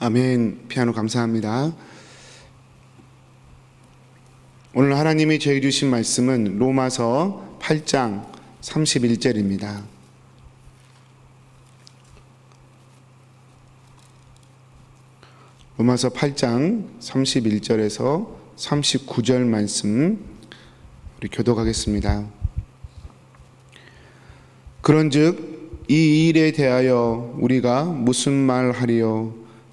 아멘. 피아노 감사합니다. 오늘 하나님이 저희 주신 말씀은 로마서 8장 31절입니다. 로마서 8장 31절에서 39절 말씀 우리 교독하겠습니다. 그런즉 이 일에 대하여 우리가 무슨 말 하리요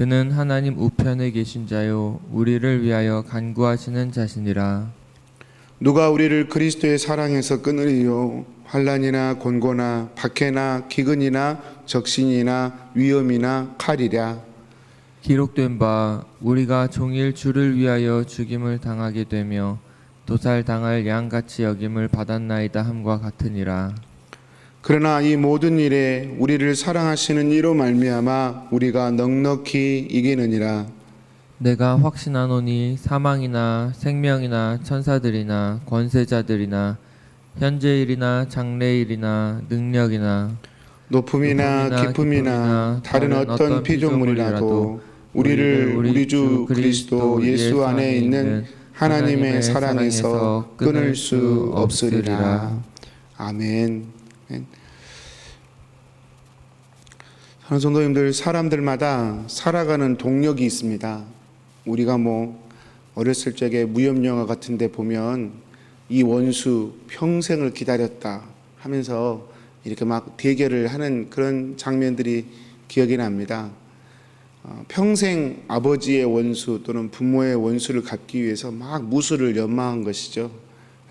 그는 하나님 우편에 계신 자요 우리를 위하여 간구하시는 자시니라. 누가 우리를 그리스도의 사랑에서 끊으리요? 환란이나 곤고나 박해나 기근이나 적신이나 위험이나 칼이랴. 기록된 바 우리가 종일 주를 위하여 죽임을 당하게 되며 도살 당할 양같이 여김을 받았나이다 함과 같으니라 그러나 이 모든 일에 우리를 사랑하시는 이로 말미암아 우리가 넉넉히 이기느니라 내가 확신하노니 사망이나 생명이나 천사들이나 권세자들이나 현재일이나 장래일이나 능력이나 높음이나 높음이나 기쁨이나 기쁨이나 다른 어떤 피조물이라도 우리를 우리 주 그리스도 예수 안에 있는 하나님의 사랑에서 끊을 수 없으리라. 아멘. 아멘. 사랑하는 성도님들 사람들마다 살아가는 동력이 있습니다. 우리가 뭐 어렸을 적에 무협 영화 같은데 보면 이 원수 평생을 기다렸다 하면서 이렇게 막 대결을 하는 그런 장면들이 기억이 납니다. 어, 평생 아버지의 원수 또는 부모의 원수를 갚기 위해서 막 무술을 연마한 것이죠.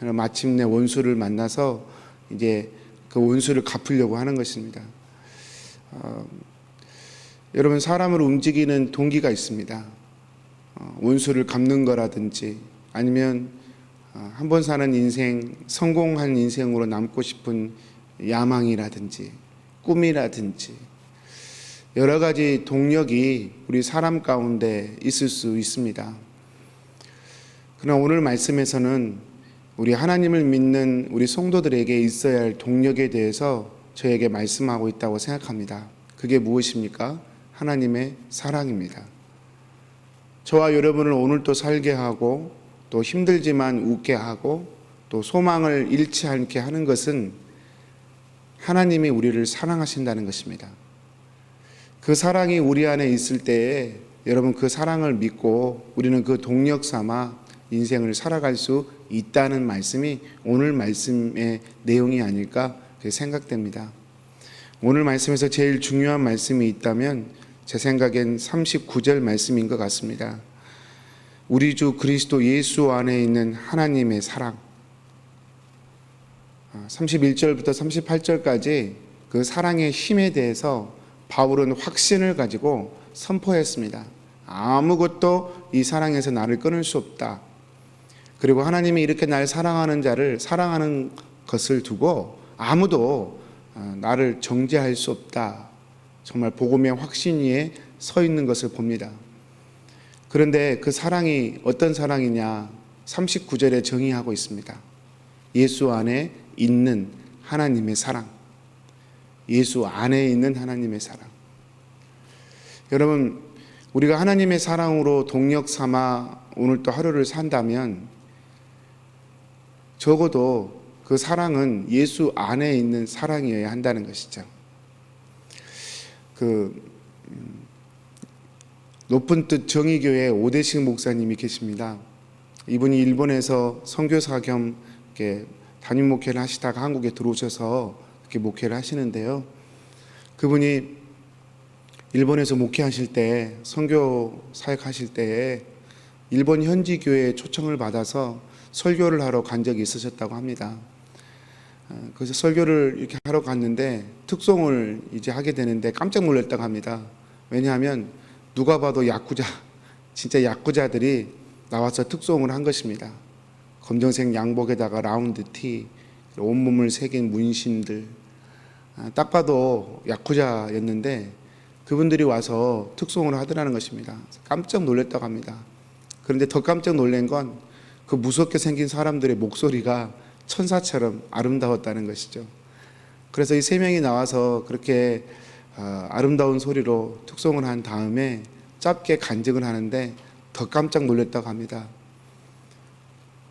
마침내 원수를 만나서 이제 그 원수를 갚으려고 하는 것입니다. 어, 여러분 사람을 움직이는 동기가 있습니다. 어, 원수를 갚는 거라든지 아니면 어, 한번 사는 인생 성공한 인생으로 남고 싶은 야망이라든지 꿈이라든지 여러 가지 동력이 우리 사람 가운데 있을 수 있습니다. 그러나 오늘 말씀에서는 우리 하나님을 믿는 우리 성도들에게 있어야 할 동력에 대해서 저에게 말씀하고 있다고 생각합니다. 그게 무엇입니까? 하나님의 사랑입니다. 저와 여러분을 오늘 또 살게 하고 또 힘들지만 웃게 하고 또 소망을 잃지 않게 하는 것은 하나님이 우리를 사랑하신다는 것입니다. 그 사랑이 우리 안에 있을 때에 여러분 그 사랑을 믿고 우리는 그 동력 삼아 인생을 살아갈 수 있다는 말씀이 오늘 말씀의 내용이 아닐까 생각됩니다. 오늘 말씀에서 제일 중요한 말씀이 있다면 제 생각엔 39절 말씀인 것 같습니다. 우리 주 그리스도 예수 안에 있는 하나님의 사랑. 31절부터 38절까지 그 사랑의 힘에 대해서 바울은 확신을 가지고 선포했습니다. 아무것도 이 사랑에서 나를 끊을 수 없다. 그리고 하나님이 이렇게 날 사랑하는 자를 사랑하는 것을 두고 아무도 어, 나를 정죄할 수 없다. 정말 복음의 확신 위에 서 있는 것을 봅니다. 그런데 그 사랑이 어떤 사랑이냐? 39절에 정의하고 있습니다. 예수 안에 있는 하나님의 사랑. 예수 안에 있는 하나님의 사랑. 여러분, 우리가 하나님의 사랑으로 동력 삼아 오늘 또 하루를 산다면 적어도 그 사랑은 예수 안에 있는 사랑이어야 한다는 것이죠. 그 음, 높은 뜻 정의교회 오대식 목사님이 계십니다. 이분이 일본에서 선교사 겸 이렇게 담임 목회를 하시다가 한국에 들어오셔서 이렇게 목회를 하시는데요. 그분이 일본에서 목회하실 때 선교 사역하실 때에 일본 현지 교회에 초청을 받아서 설교를 하러 간 적이 있으셨다고 합니다. 어, 그래서 설교를 이렇게 하러 갔는데 특송을 이제 하게 되는데 깜짝 놀랐다고 합니다. 왜냐하면 누가 봐도 야쿠자, 진짜 야쿠자들이 나와서 특송을 한 것입니다. 검정색 양복에다가 라운드 티, 온몸을 새긴 문신들. 아, 딱 봐도 야쿠자였는데 그분들이 와서 특송을 하더라는 것입니다. 깜짝 놀랐다고 합니다. 그런데 더 깜짝 놀란 건 그 무섭게 생긴 사람들의 목소리가 천사처럼 아름다웠다는 것이죠. 그래서 이 세 명이 나와서 그렇게 아, 아름다운 소리로 특송을 한 다음에 짧게 간증을 하는데 더 깜짝 놀랐다고 합니다.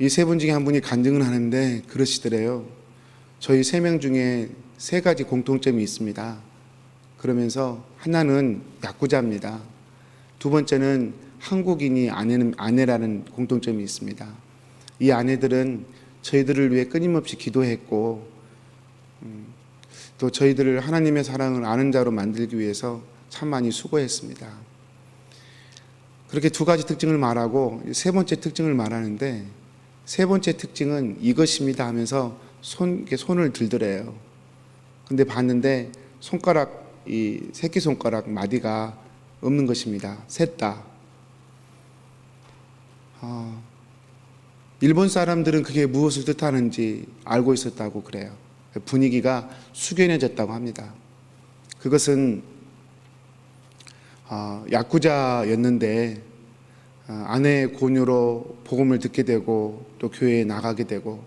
이 세 분 중에 한 분이 간증을 하는데 그러시더래요. 저희 세 명 중에 세 가지 공통점이 있습니다. 그러면서 하나는 야구자입니다. 두 번째는 한국인이 아내는 아내라는 공통점이 있습니다. 이 아내들은 저희들을 위해 끊임없이 기도했고 음, 또 저희들을 하나님의 사랑을 아는 자로 만들기 위해서 참 많이 수고했습니다. 그렇게 두 가지 특징을 말하고 세 번째 특징을 말하는데 세 번째 특징은 이것입니다 하면서 손 손을 들더래요. 근데 봤는데 손가락 이 새끼 손가락 마디가 없는 것입니다. 셋다. 아, 일본 사람들은 그게 무엇을 뜻하는지 알고 있었다고 그래요. 분위기가 숙연해졌다고 합니다. 그것은 아, 야쿠자였는데 아, 아내의 권유로 복음을 듣게 되고 또 교회에 나가게 되고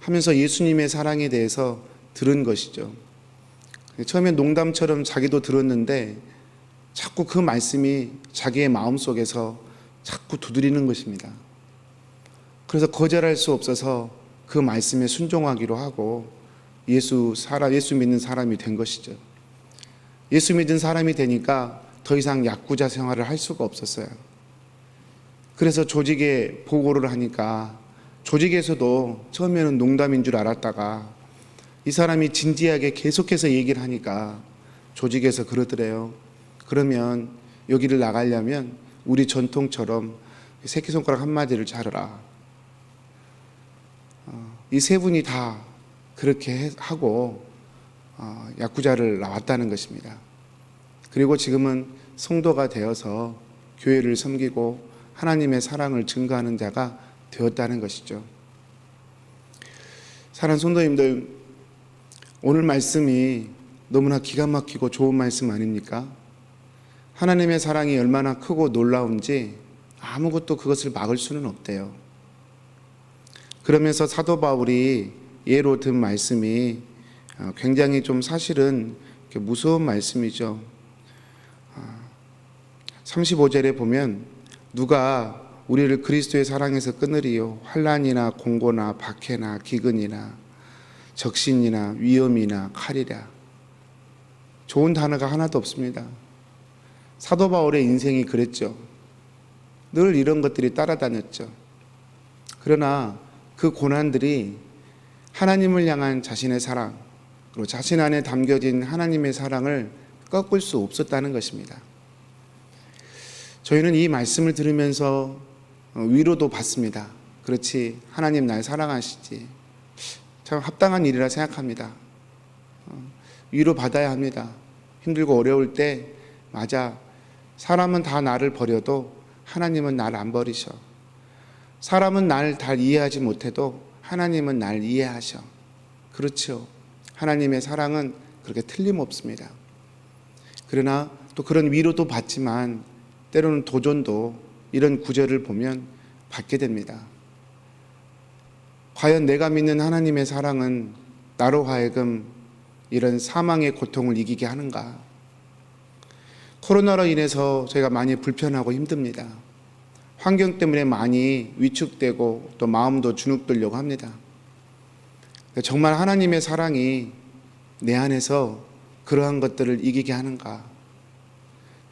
하면서 예수님의 사랑에 대해서 들은 것이죠. 처음엔 농담처럼 자기도 들었는데 자꾸 그 말씀이 자기의 마음 속에서 자꾸 두드리는 것입니다. 그래서 거절할 수 없어서 그 말씀에 순종하기로 하고 예수 사람 예수 믿는 사람이 된 것이죠. 예수 믿은 사람이 되니까 더 이상 약구자 생활을 할 수가 없었어요. 그래서 조직에 보고를 하니까 조직에서도 처음에는 농담인 줄 알았다가 이 사람이 진지하게 계속해서 얘기를 하니까 조직에서 그러더래요. 그러면 여기를 나가려면 우리 전통처럼 새끼손가락 한마디를 자르라. 이 세 분이 다 그렇게 해- 하고 어, 야구자를 나왔다는 것입니다. 그리고 지금은 성도가 되어서 교회를 섬기고 하나님의 사랑을 증거하는 자가 되었다는 것이죠. 사랑하는 성도님들, 오늘 말씀이 너무나 기가 막히고 좋은 말씀 아닙니까? 하나님의 사랑이 얼마나 크고 놀라운지 아무것도 그것을 막을 수는 없대요. 그러면서 사도 바울이 예로 든 말씀이 어, 굉장히 좀 사실은 무서운 말씀이죠. 35절에 보면 누가 우리를 그리스도의 사랑에서 끊으리요 환란이나 공고나 박해나 기근이나 적신이나 위험이나 칼이라 좋은 단어가 하나도 없습니다. 사도 바울의 인생이 그랬죠. 늘 이런 것들이 따라다녔죠. 그러나 그 고난들이 하나님을 향한 자신의 사랑, 그리고 자신 안에 담겨진 하나님의 사랑을 꺾을 수 없었다는 것입니다. 저희는 이 말씀을 들으면서 어, 위로도 받습니다. 그렇지, 하나님 날 사랑하시지. 참 합당한 일이라 생각합니다. 어, 위로 받아야 합니다. 힘들고 어려울 때, 맞아. 사람은 다 나를 버려도 하나님은 나를 안 버리셔. 사람은 날잘 이해하지 못해도 하나님은 날 이해하셔. 그렇죠. 하나님의 사랑은 그렇게 틀림없습니다. 그러나 또 그런 위로도 받지만 때로는 도전도 이런 구절을 보면 받게 됩니다. 과연 내가 믿는 하나님의 사랑은 나로 하여금 이런 사망의 고통을 이기게 하는가? 코로나로 인해서 저희가 많이 불편하고 힘듭니다. 환경 때문에 많이 위축되고 또 마음도 주눅들려고 합니다. 정말 하나님의 사랑이 내 안에서 그러한 것들을 이기게 하는가?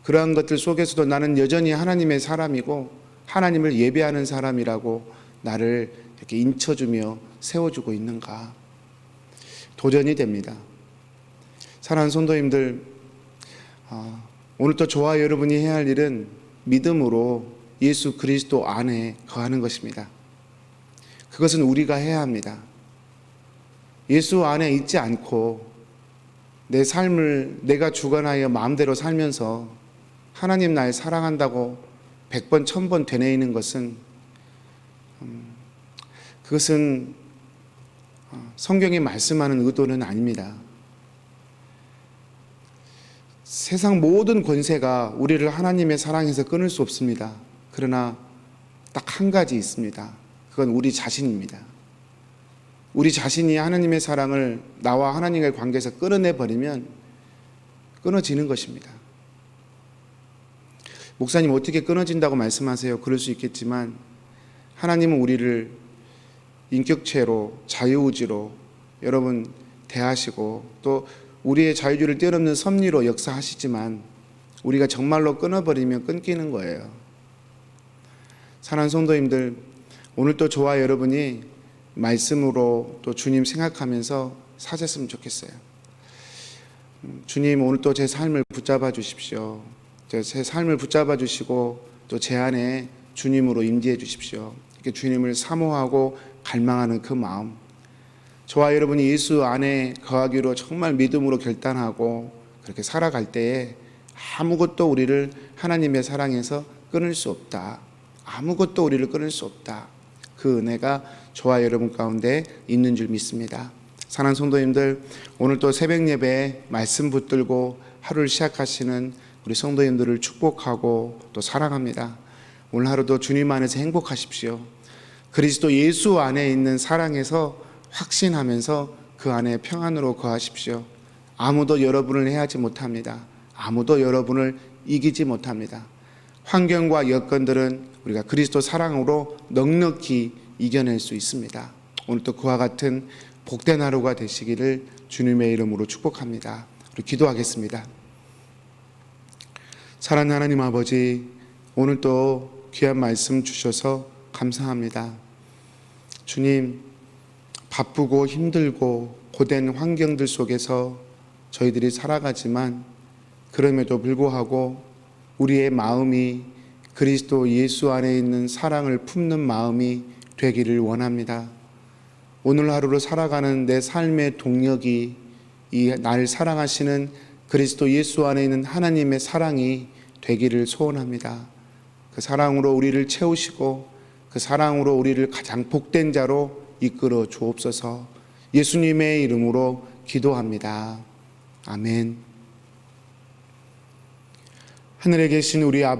그러한 것들 속에서도 나는 여전히 하나님의 사람이고 하나님을 예배하는 사람이라고 나를 이렇게 인쳐주며 세워주고 있는가? 도전이 됩니다. 사랑하는 성도님들, 아, 오늘 또 저와 여러분이 해야 할 일은 믿음으로 예수 그리스도 안에 거하는 것입니다. 그것은 우리가 해야 합니다. 예수 안에 있지 않고 내 삶을 내가 주관하여 마음대로 살면서 하나님 날 사랑한다고 백 번, 천번 되뇌이는 것은 음, 그것은 어, 성경이 말씀하는 의도는 아닙니다. 세상 모든 권세가 우리를 하나님의 사랑에서 끊을 수 없습니다. 그러나 딱 한 가지 있습니다. 그건 우리 자신입니다. 우리 자신이 하나님의 사랑을 나와 하나님의 관계에서 끊어내 버리면 끊어지는 것입니다. 목사님 어떻게 끊어진다고 말씀하세요? 그럴 수 있겠지만 하나님은 우리를 인격체로 자유의지로 여러분 대하시고 또 우리의 자유주의를 뛰어넘는 섭리로 역사하시지만 우리가 정말로 끊어버리면 끊기는 거예요. 사랑하는 성도님들 오늘 또 저와 여러분이 말씀으로 또 주님 생각하면서 사셨으면 좋겠어요. 음, 주님 오늘 또 제 삶을 붙잡아 주십시오. 제 삶을 붙잡아 주시고 또 제 안에 주님으로 임재해 주십시오. 이렇게 주님을 사모하고 갈망하는 그 마음. 저와 여러분이 예수 안에 거하기로 정말 믿음으로 결단하고 그렇게 살아갈 때에 아무것도 우리를 하나님의 사랑에서 끊을 수 없다. 아무것도 우리를 끊을 수 없다. 그 은혜가 저와 여러분 가운데 있는 줄 믿습니다. 사랑하는 성도님들, 오늘 또 새벽 예배에 말씀 붙들고 하루를 시작하시는 우리 성도님들을 축복하고 또 사랑합니다. 오늘 하루도 주님 안에서 행복하십시오. 그리스도 예수 안에 있는 사랑에서 확신하면서 그 안에 평안으로 거하십시오. 아무도 여러분을 해하지 못합니다. 아무도 여러분을 이기지 못합니다. 환경과 여건들은 우리가 그리스도 사랑으로 넉넉히 이겨낼 수 있습니다. 오늘도 그와 같은 복된 하루가 되시기를 주님의 이름으로 축복합니다. 우리 기도하겠습니다. 사랑하는 하나님 아버지, 오늘 또 귀한 말씀 주셔서 감사합니다. 주님, 바쁘고 힘들고 고된 환경들 속에서 저희들이 살아가지만 그럼에도 불구하고 우리의 마음이 그리스도 예수 안에 있는 사랑을 품는 마음이 되기를 원합니다. 오늘 하루를 살아가는 내 삶의 동력이 이 나를 사랑하시는 그리스도 예수 안에 있는 하나님의 사랑이 되기를 소원합니다. 그 사랑으로 우리를 채우시고 그 사랑으로 우리를 가장 복된 자로 이끌어 주옵소서 예수님의 이름으로 기도합니다. 아멘. 하늘에 계신 우리 아버지